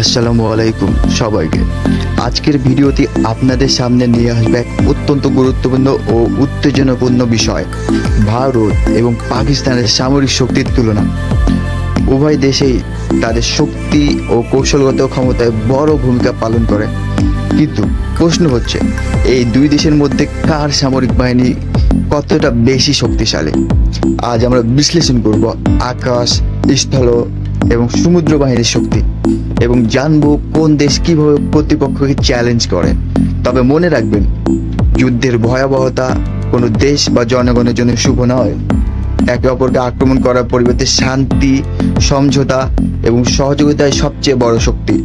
আসসালামু আলাইকুম সবাইকে। আজকের ভিডিওটি আপনাদের সামনে নিয়ে আসবে এক অত্যন্ত গুরুত্বপূর্ণ ও উত্তেজনাপূর্ণ বিষয়, ভারত এবং পাকিস্তানের সামরিক শক্তির তুলনা। উভয় দেশেই তাদের শক্তি ও কৌশলগত ক্ষমতায় বড় ভূমিকা পালন করে। কিন্তু প্রশ্ন হচ্ছে, এই দুই দেশের মধ্যে কার সামরিক বাহিনী কতটা বেশি শক্তিশালী? আজ আমরা বিশ্লেষণ করব আকাশ, স্থল এবং সমুদ্র বাহিনীর শক্তি। এবং জানব কোন দেশ কীভাবে প্রতিপক্ষকে চ্যালেঞ্জ করে। তবে মনে রাখবেন, যুদ্ধের ভয়াবহতা কোনো দেশ বা জনগণের জন্য শুভ নয়। একে অপরকে আক্রমণ করার পরিবর্তে শান্তি, সমঝোতা এবং সহযোগিতায় সবচেয়ে বড় শক্তি।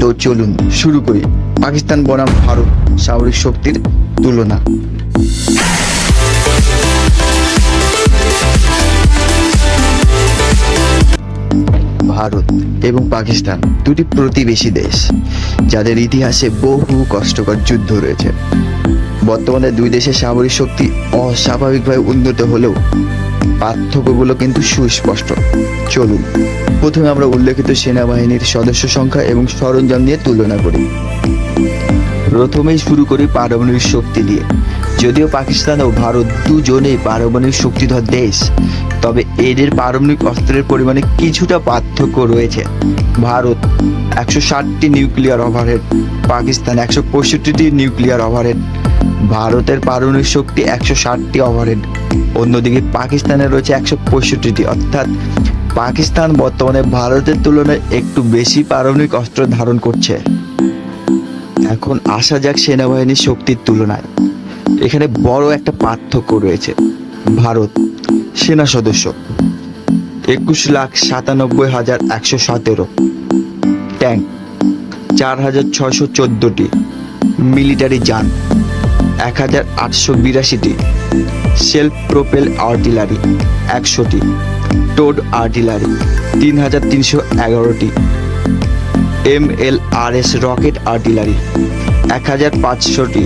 তো চলুন, শুরু করি। পাকিস্তান বনাম ভারত সামরিক শক্তির তুলনা। ভারত এবং পাকিস্তান দুটি প্রতিবেশী দেশ, যাদের ইতিহাসে বহু কষ্টকর যুদ্ধ রয়েছে। বর্তমানে দুই দেশের সামরিক শক্তি অস্বাভাবিকভাবে উন্নত হলেও পার্থক্যগুলো কিন্তু সুস্পষ্ট। চলুন, প্রথমে আমরা উল্লেখিত সেনাবাহিনীর সদস্য সংখ্যা এবং সরঞ্জাম নিয়ে তুলনা করি। প্রথমেই শুরু করি পারমাণবিক শক্তি দিয়ে। যদিও পাকিস্তান ও ভারত দুজনেই পারমাণবিক শক্তিধর দেশ, তবে এদের পারমাণবিক অস্ত্রের পরিমাণে কিছুটা পার্থক্য রয়েছে। ভারত একশো ষাটটি নিউক্লিয়ার ওভারহেড, পাকিস্তান একশো পঁয়ষট্টিটি নিউক্লিয়ার ওভারহেড, ভারতের পারমাণবিক শক্তি একশো ষাটটি ওভারহেড, অন্যদিকে পাকিস্তানের রয়েছে একশো পঁয়ষট্টিটি। অর্থাৎ পাকিস্তান বর্তমানে ভারতের তুলনায় একটু বেশি পারমাণবিক অস্ত্র ধারণ করছে। এখন আসা যাক সেনাবাহিনীর শক্তির তুলনায়। এখানে বড় একটা পার্থক্য রয়েছে। ভারত, সেনা সদস্য, একুশ লাখ সাতানব্বই হাজার একশো সতেরো। ট্যাঙ্ক, চার হাজার ছশো চোদ্দোটি। মিলিটারি যান, এক হাজার আটশো বিরাশিটি। সেলফ প্রোপেল আর্টিলারি, একশোটি। টোড আর্টিলারি, তিন হাজার তিনশো এগারোটি। M L R S rocket artillery, এক হাজার পাঁচশোটি।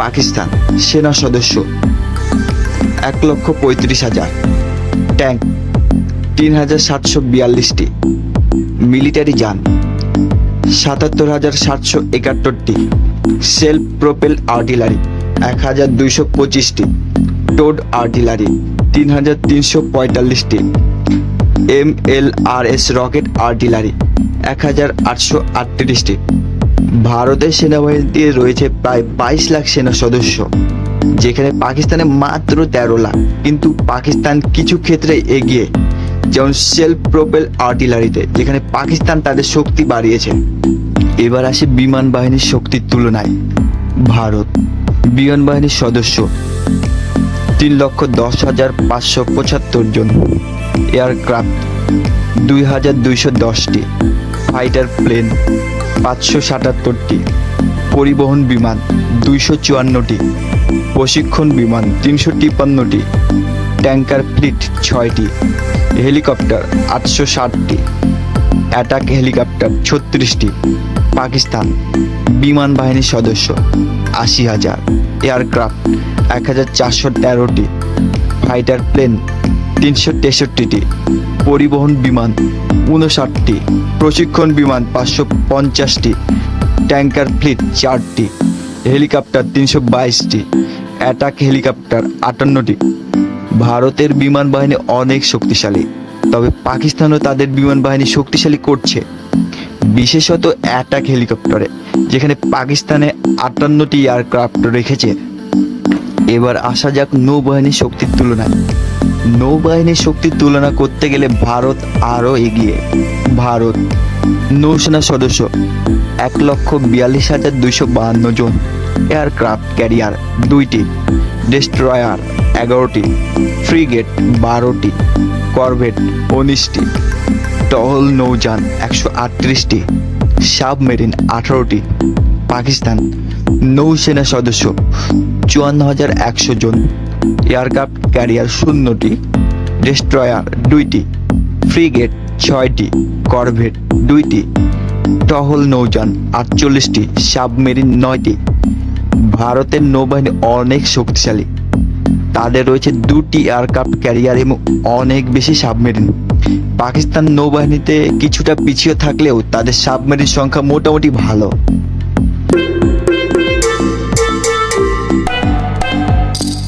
পাকিস্তান সেনা সদস্য। এক লক্ষ পঁয়ত্রিশ হাজার। ট্যাঙ্ক, তিন হাজার সাতশো বিয়াল্লিশটি। মিলিটারি যান, সাতাত্তর হাজার সাতশো একাত্তরটি। সেলফ প্রোপেল আর্টিলারি, এক হাজার দুইশো পঁচিশটি। টোড আর্টিলারি, তিন হাজার তিনশো পঁয়তাল্লিশটি। M L R S rocket artillery, এক হাজার আটশো আটত্রিশটি। ভারতের সেনাবাহিনীতে রয়েছে প্রায় বাইশ লাখ সেনা সদস্য, যেখানে পাকিস্তানে মাত্র তেরো লাখ। কিন্তু পাকিস্তান কিছু ক্ষেত্রে এগিয়ে, যেমন সেলফ প্রোপেল আর্টিলারিতে যেখানে পাকিস্তান তাদের শক্তি বাড়িয়েছে। এবার আসে বিমান বাহিনীর শক্তির তুলনায়। ভারত, বিমান বাহিনীর সদস্য, তিন লক্ষ দশ হাজার পাঁচশো পঁচাত্তর জন। এয়ারক্রাফট, দুই হাজার দুইশো দশটি। ফাইটার প্লেন পাঁচশো সাতাত্তরটি। পরিবহন বিমান দুইশো চুয়ান্নটি। প্রশিক্ষণ বিমান তিনশো তিপ্পান্নটি। ট্যাঙ্কার ফ্লিট ছয়টি। হেলিকপ্টার আটশো ষাটটি। Attack helicopter ছত্রিশটি। পাকিস্তান বিমান বাহিনীর সদস্য আশি হাজার। এয়ারক্রাফট এক হাজার চারশো তেরোটি। ফাইটার প্লেন তিনশো তেষট্টিটি। পরিবহন বিমান উনষাটটি। প্রশিক্ষণ বিমান পাঁচশো পঞ্চাশটি। ট্যাঙ্কার ফ্লিট চারটি। হেলিকপ্টার তিনশো বাইশটি। অ্যাটাক হেলিকপ্টার আটান্নটি। ভারতের বিমান বাহিনী অনেক শক্তিশালী। তবে পাকিস্তানও তাদের বিমান বাহিনী শক্তিশালী করছে। বিশেষত অ্যাটাক হেলিকপ্টারে, যেখানে পাকিস্তানে আটান্নটি এয়ারক্রাফট রেখেছে। এবার আসা যাক নৌবাহিনীর শক্তির তুলনায়। নৌবাহিনীর শক্তির তুলনা করতে গেলে ভারত আরও এগিয়ে। ভারত, নৌসেনা সদস্য, এক লক্ষ বিয়াল্লিশ হাজার দুইশো বাহান্ন জন। এয়ারক্রাফট ক্যারিয়ার দুইটি, ডেস্ট্রয়ার এগারোটি, ফ্রিগেট বারোটি, করভেট উনিশটি, টহল নৌযান একশো আটত্রিশটি, সাবমেরিন আঠারোটি, পাকিস্তান নৌসেনা সদস্য চুয়ান্ন হাজার একশো জন। এয়ারক্রাফট ক্যারিয়ার শূন্যটি, ডেস্ট্রয়ার দুইটি, ফ্রিগেট ছয়টি, করভেট দুইটি, টহল নৌযান আটচল্লিশটি, সাবমেরিন নয়টি। ভারতের নৌবাহিনী অনেক শক্তিশালী। তাদের রয়েছে দুটি এয়ারক্রাফট ক্যারিয়ার এবং অনেক বেশি সাবমেরিন। পাকিস্তান নৌবাহিনীতে কিছুটা পিছিয়ে থাকলেও তাদের সাবমেরিন সংখ্যা মোটামুটি ভালো।